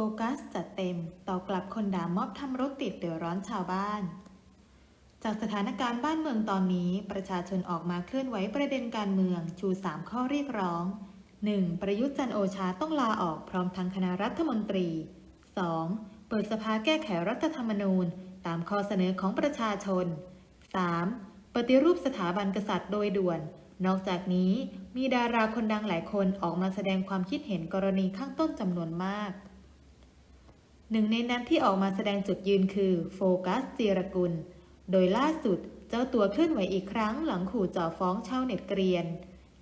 ฟกัสจัดเต็มต่อกลับคนด่ามอบทำรถติดเดือดร้อนชาวบ้าน จากสถานการณ์บ้านเมืองตอนนี้ ประชาชนออกมาเคลื่อนไหวประเด็นการเมือง ชู 3 ข้อเรียกร้อง 1. ประยุทธ์จันโอชาต้องลาออกพร้อมทั้งคณะรัฐมนตรี 2. เปิดสภาแก้ไขรัฐธรรมนูญ ตามข้อเสนอของประชาชน 3. ปฏิรูปสถาบันกษัตริย์โดยด่วน นอกจากนี้มีดาราคนดังหลายคนออกมาแสดงความคิดเห็นกรณีข้างต้นจำนวนมาก หนึ่งในนั้นที่ออกมาแสดงจุดยืนคือโฟกัสจีรกุล โดยล่าสุดเจ้าตัวเคลื่อนไหวอีกครั้งหลังขู่จ่อฟ้องชาวเน็ตเกรียน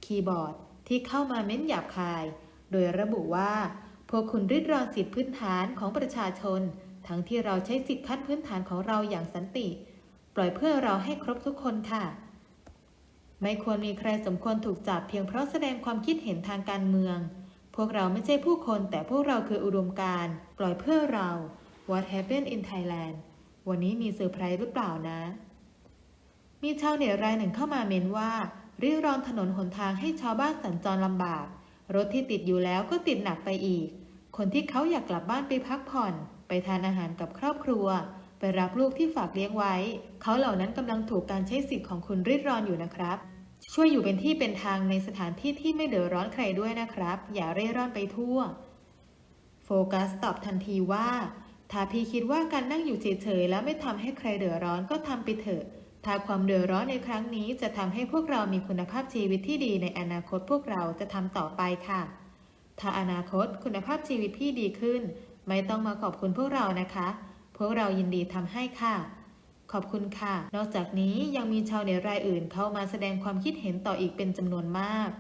คีย์บอร์ดที่เข้ามาเม้นหยาบคาย โดยระบุว่า พวกคุณริดรอนสิทธิพื้นฐานของประชาชน ทั้งที่เราใช้สิทธิขั้นพื้นฐานของเราอย่างสันติ ปล่อยเพื่อเราให้ครบทุกคนค่ะ ไม่ควรมีใครสมควรถูกจับเพียงเพราะแสดงความคิดเห็นทางการเมือง พวกเราไม่ใช่ผู้คนแต่พวกเราคืออุดมการณ์ปล่อยเพื่อเรา What happened in Thailand วันนี้มีเซอร์ไพรส์หรือเปล่านะ มีชาวเน็ตรายหนึ่งเข้ามาเมนว่าเรียกร้องถนนหนทางให้ชาวบ้านสัญจรลำบาก รถที่ติดอยู่แล้วก็ติดหนักไปอีก คนที่เขาอยากกลับบ้านไปพักผ่อน ไปทานอาหารกับครอบครัว ไปรับลูกที่ฝากเลี้ยงไว้ เขาเหล่านั้นกำลังถูกการใช้สิทธิ์ของคุณริดรอนอยู่นะครับ ช่วยอยู่เป็นที่เป็นทางในสถานที่ที่ไม่เดือดร้อนใครด้วยนะครับ อย่าเร่ร่อนไปทั่ว โฟกัสตอบทันทีว่า ถ้าพี่คิดว่าการนั่งอยู่เฉยๆแล้วไม่ทำให้ใครเดือดร้อนก็ทำไปเถอะ ถ้าความเดือดร้อนในครั้งนี้จะทำให้พวกเรามีคุณภาพชีวิตที่ดีในอนาคตพวกเราจะทำต่อไปค่ะ ถ้าอนาคตคุณภาพชีวิตพี่ดีขึ้น ไม่ต้องมาขอบคุณพวกเรานะคะ พวกเรายินดีทำให้ค่ะ ขอบคุณค่ะ นอกจากนี้ยังมีชาวเน็ตรายอื่นเข้ามาแสดงความคิดเห็นต่ออีกเป็นจำนวนมาก